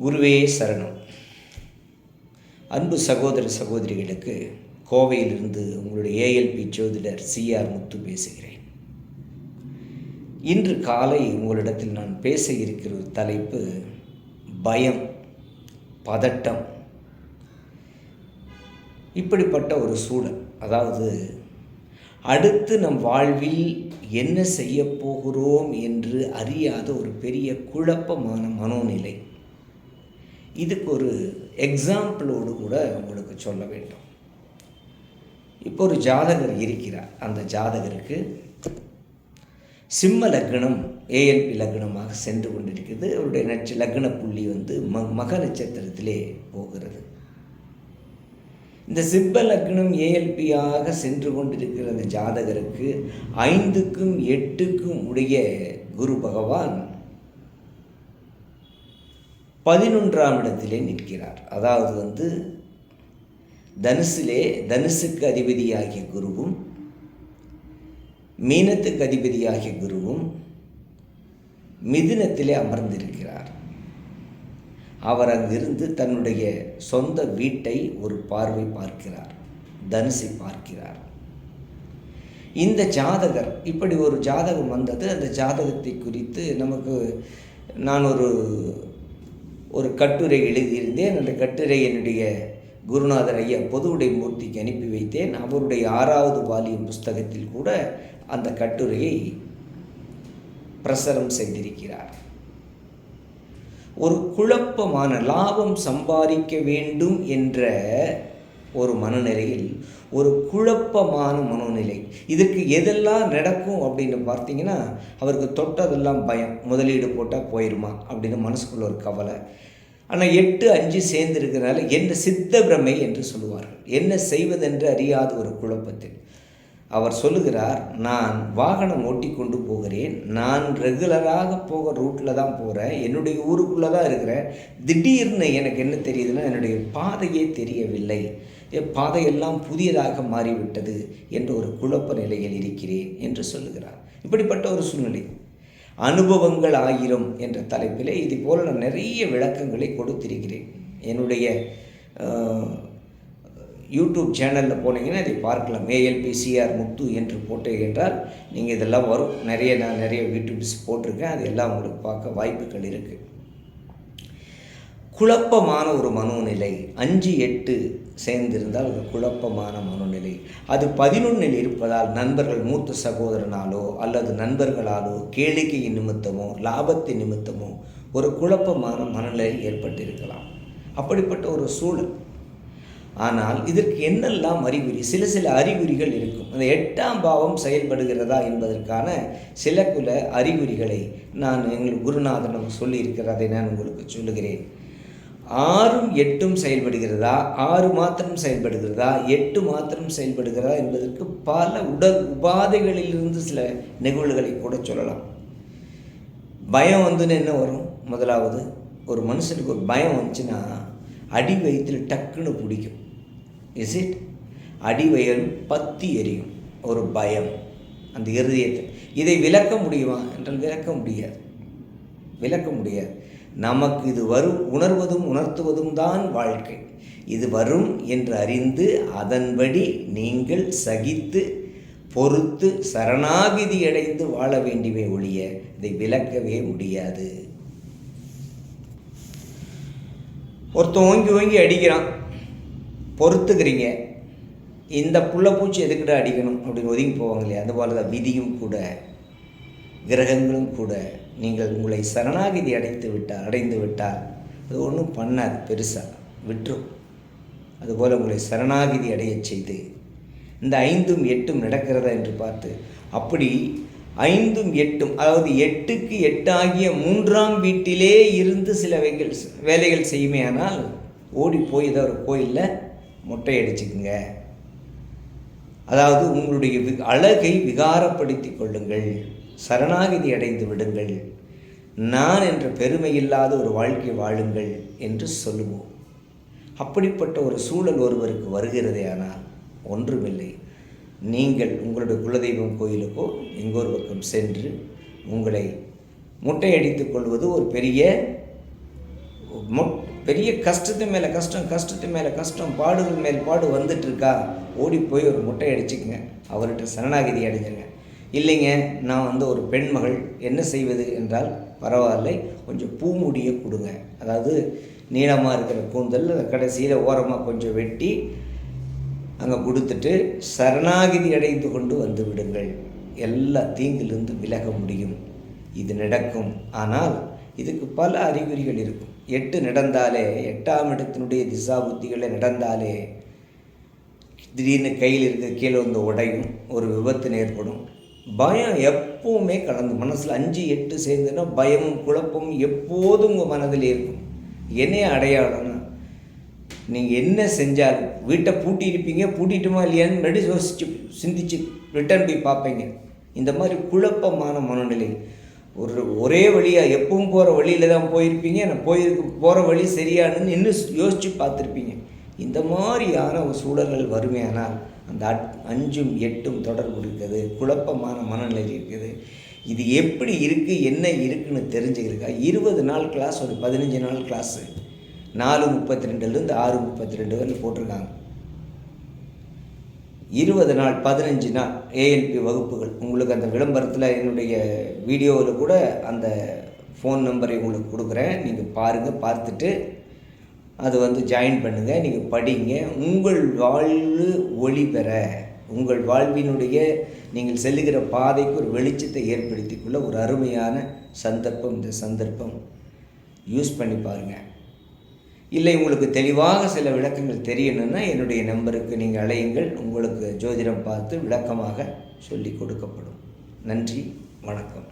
குருவே சரணம். அன்பு சகோதர சகோதரிகளுக்கு கோவையிலிருந்து உங்களுடைய ஏஎல்பி ஜோதிடர் சிஆர் முத்து பேசுகிறேன். இன்று காலை உங்களிடத்தில் நான் பேச இருக்கிற ஒரு தலைப்பு பயம் பதட்டம். இப்படிப்பட்ட ஒரு சூழல். அதாவது அடுத்து நம் வாழ்வில் என்ன செய்ய போகிறோம் என்று அறியாத ஒரு பெரிய குழப்பமான மனோநிலை. இதுக்கு ஒரு எக்ஸாம்பிளோடு கூட உங்களுக்கு சொல்ல வேண்டும். இப்போ ஒரு ஜாதகர் இருக்கிறார். அந்த ஜாதகருக்கு சிம்ம லக்னம் ஏஎல்பி லக்னமாக சென்று கொண்டிருக்கிறது அவருடைய நட்ச லக்ன புள்ளி வந்து ம மக நட்சத்திரத்திலே போகிறது. இந்த சிப்ப லக்னம் ஏஎல்பியாக சென்று கொண்டிருக்கிற அந்த ஜாதகருக்கு ஐந்துக்கும் எட்டுக்கும் உடைய குரு பகவான் பதினொன்றாம் இடத்திலே நிற்கிறார். அதாவது வந்து தனுசிலே தனுசுக்கு அதிபதியாகிய குருவும் மீனத்துக்கு அதிபதியாகிய குருவும் மிதுனத்திலே அமர்ந்திருக்கிறார். அவர் அங்கிருந்து தன்னுடைய சொந்த வீட்டை ஒரு பார்வை பார்க்கிறார். தனுசை பார்க்கிறார். இந்த ஜாதகர் இப்படி ஒரு ஜாதகம் வந்தது. அந்த ஜாதகத்தை குறித்து நமக்கு நான் ஒரு ஒரு கட்டுரை எழுதியிருந்தேன். அந்த கட்டுரை என்னுடைய குருநாதர் ஐயா பொதுவுடை மூர்த்திக்கு அனுப்பி வைத்தேன். அவருடைய ஆறாவது வாலியம் புஸ்தகத்தில் கூட அந்த கட்டுரையை பிரசரம் செய்திருக்கிறார். ஒரு குழப்பமான லாபம் சம்பாதிக்க வேண்டும் என்ற ஒரு மனநிலையில் ஒரு குழப்பமான மனோநிலை. இதற்கு எதெல்லாம் நடக்கும் அப்படின்னு பார்த்தீங்கன்னா அவருக்கு தொட்டதெல்லாம் பயம். முதலீடு போட்டால் போயிடுமா அப்படின்னு மனசுக்குள்ள ஒரு கவலை. ஆனால் எட்டு அஞ்சு சேர்ந்து இருக்கிறனால என்ன சித்த பிரமை என்று சொல்லுவார்கள். என்ன செய்வதென்று அறியாத ஒரு குழப்பத்தில். அவர் சொல்லுகிறார் நான் வாகனம் ஓட்டி கொண்டு போகிறேன். நான் ரெகுலராக போகிற ரூட்டில் தான் போகிறேன் என்னுடைய ஊருக்குள்ளே தான் இருக்கிறேன். திடீர்னு எனக்கு என்ன தெரியுதுன்னா என்னுடைய பாதையே தெரியவில்லை. பாதையெல்லாம் புதியதாக மாறிவிட்டது என்ற ஒரு குழப்ப நிலையில் இருக்கிறேன் என்று சொல்லுகிறார். இப்படிப்பட்ட ஒரு சூழ்நிலை. அனுபவங்கள் ஆயிரம் என்ற தலைப்பிலே இது போல நான் நிறைய விளக்கங்களை கொடுத்திருக்கிறேன். என்னுடைய யூடியூப் சேனலில் போனீங்கன்னா இதை பார்க்கலாம். ஏஎல்பிசிஆர் முத்து என்று போட்டு என்றால் நீங்கள் இதெல்லாம் வரும். நிறைய நான் நிறைய யூடியூப்ஸ் போட்டிருக்கேன். அது எல்லாம் உங்களுக்கு பார்க்க வாய்ப்புகள் இருக்குது குழப்பமான ஒரு மனோநிலை. அஞ்சு எட்டு சேர்ந்திருந்தால் ஒரு குழப்பமான மனோநிலை. அது பதினொன்றில் இருப்பதால் நண்பர்கள் மூத்த சகோதரனாலோ அல்லது நண்பர்களாலோ கேளிக்கையின் நிமித்தமோ லாபத்தின் நிமித்தமோ ஒரு குழப்பமான மனநிலை ஏற்பட்டிருக்கலாம். அப்படிப்பட்ட ஒரு சூழல். ஆனால் இதற்கு என்னெல்லாம் அறிகுறி? சில சில அறிகுறிகள் இருக்கும். அந்த எட்டாம் பாவம் செயல்படுகிறதா என்பதற்கான சில குல அறிகுறிகளை நான் எங்கள் குருநாதனம் சொல்லியிருக்கிறதை நான் உங்களுக்கு சொல்லுகிறேன். ஆறும் எட்டும் செயல்படுகிறதா? ஆறு மாத்திரம் செயல்படுகிறதா? எட்டு மாத்திரம் செயல்படுகிறதா என்பதற்கு பல உடல் உபாதைகளிலிருந்து சில நிகழ்வுகளை கூட சொல்லலாம். பயம் வந்துன்னு என்ன வரும்? முதலாவது ஒரு மனுஷனுக்கு ஒரு பயம் வந்துச்சுன்னா அடி வயிற்றில் டக்குன்னு பிடிக்கும். இஸ் இட் அடி வயல் பத்தி எரியும். ஒரு பயம். அந்த இருதயத்தை. இதை விளக்க முடியுமா? என்றால் விளக்க முடியாது. விளக்க முடியாது. நமக்கு இது வரும் உணர்வதும் உணர்த்துவதும் தான் வாழ்க்கை. இது வரும் என்று அறிந்து அதன்படி நீங்கள் சகித்து பொறுத்து சரணாகிதி அடைந்து வாழ வேண்டுமே ஒழிய இதை விளக்கவே முடியாது. ஒருத்தன் ஓங்கி ஓங்கி அடிக்கிறான். பொறுத்துக்கிறீங்க. இந்த புள்ளப்பூச்சி எதுக்கிட்ட அடிக்கணும்? அப்படின்னு ஒதுங்கி போவாங்க இல்லையா? அது போல தான் விதியும் கூட. கிரகங்களும் கூட நீங்கள் உங்களை சரணாகிதி அடைத்து விட்டால் அடைந்து விட்டால் அது ஒன்றும் பண்ணாது பெருசாக விட்டுரும். அதுபோல் உங்களை சரணாகிதி அடையச் செய்து இந்த ஐந்தும் எட்டும் நடக்கிறதா என்று பார்த்து அப்படி ஐந்தும் எட்டும் அதாவது எட்டுக்கு எட்டாகிய மூன்றாம் வீட்டிலே இருந்து சில வேலைகள் வேலைகள் செய்யுமே ஆனால் ஓடி போய் ஏதோ ஒரு கோயிலில் மொட்டை அடிச்சுக்குங்க. அதாவது உங்களுடைய வி அழகை விகாரப்படுத்தி கொள்ளுங்கள். சரணாகிதி அடைந்து விடுங்கள். நான் என்ற பெருமை இல்லாத ஒரு வாழ்க்கை வாழுங்கள் என்று சொல்லுவோம். அப்படிப்பட்ட ஒரு சூழல் ஒருவருக்கு வருகிறதே ஆனால் ஒன்றுமில்லை. நீங்கள் உங்களுடைய குலதெய்வம் கோயிலுக்கோ எங்கோ பக்கம் சென்று உங்களை முட்டையடித்துக் கொள்வது ஒரு பெரிய பெரிய கஷ்டத்து மேலே கஷ்டம் கஷ்டத்து மேலே கஷ்டம் பாடுகள் மேல் பாடு வந்துட்டு இருக்கா? ஓடி போய் ஒரு முட்டை அடிச்சுக்கங்க அவர்கிட்ட சரணாகிதி அடைஞ்சுங்க. இல்லைங்க நான் வந்து ஒரு பெண்மகள் என்ன செய்வது என்றால் பரவாயில்லை கொஞ்சம் பூமுடியை கொடுங்க. அதாவது நீளமாக இருக்கிற கூந்தல் கடைசியில் ஓரமாக கொஞ்சம் வெட்டி அங்கே கொடுத்துட்டு சரணாகிதி அடைந்து கொண்டு வந்து விடுங்கள். எல்லா தீங்கிலிருந்து விலக முடியும். இது நடக்கும். ஆனால் இதுக்கு பல அறிகுறிகள் இருக்கும். எட்டு நடந்தாலே எட்டாம் இடத்தினுடைய திசா புத்திகளை நடந்தாலே திடீர்னு கையில் இருக்க கீழே வந்து உடையும் ஒரு விபத்து ஏற்படும். பயம் எப்போவுமே கலந்து மனசில் அஞ்சு எட்டு சேர்ந்துன்னா பயமும் குழப்பமும் எப்போதும் உங்கள் மனதில் இருக்கும். என்னைய அடையாளம்னா நீங்கள் என்ன செஞ்சாலும் வீட்டை பூட்டி இருப்பீங்க பூட்டிட்டுமா இல்லையான்னு முன்னாடி யோசிச்சு சிந்திச்சு ரிட்டர்ன் போய் பார்ப்பீங்க. இந்த மாதிரி குழப்பமான மனநிலை. ஒரு ஒரே வழியாக எப்பவும் போகிற வழியில் தான் போயிருப்பீங்க நான் போயிருக்கு போகிற வழி சரியானுன்னு இன்னும் யோசித்து பார்த்துருப்பீங்க. இந்த மாதிரியான ஒரு சூழல்கள் வருமையானால் அந்த அட்- அஞ்சும் எட்டும் தொடர்பு இருக்குது குழப்பமான மனநிலை இருக்குது. இது எப்படி இருக்குது என்ன இருக்குன்னு தெரிஞ்சுக்கிறக்கா இருபது நாள் கிளாஸ் ஒரு பதினஞ்சு நாள் கிளாஸு நாலு முப்பத்தி ரெண்டுலேருந்து ஆறு முப்பத்தி ரெண்டு வரை போட்டிருக்காங்க. இருபது நாள் பதினஞ்சு நாள் ஏஎல்பி வகுப்புகள். உங்களுக்கு அந்த விளம்பரத்தில் என்னுடைய வீடியோவில் கூட அந்த ஃபோன் நம்பரை உங்களுக்கு கொடுக்குறேன். நீங்கள் பாருங்கள் பார்த்துட்டு அது வந்து ஜாயின் பண்ணுங்கள் நீங்கள் படிங்க. உங்கள் வாழ்வு ஒளி பெற. உங்கள் வாழ்வினுடைய நீங்கள் செல்லுகிற பாதைக்கு ஒரு வெளிச்சத்தை ஏற்படுத்திக்கொள்ள ஒரு அருமையான சந்தர்ப்பம் இந்த சந்தர்ப்பம். யூஸ் பண்ணி பாருங்கள் இல்லை உங்களுக்கு தெளிவாக சில விளக்கங்கள் தெரியணும்னா என்னுடைய நம்பருக்கு நீங்கள் அலையுங்கள் உங்களுக்கு ஜோதிடம் பார்த்து விளக்கமாக சொல்லி கொடுக்கப்படும். நன்றி வணக்கம்.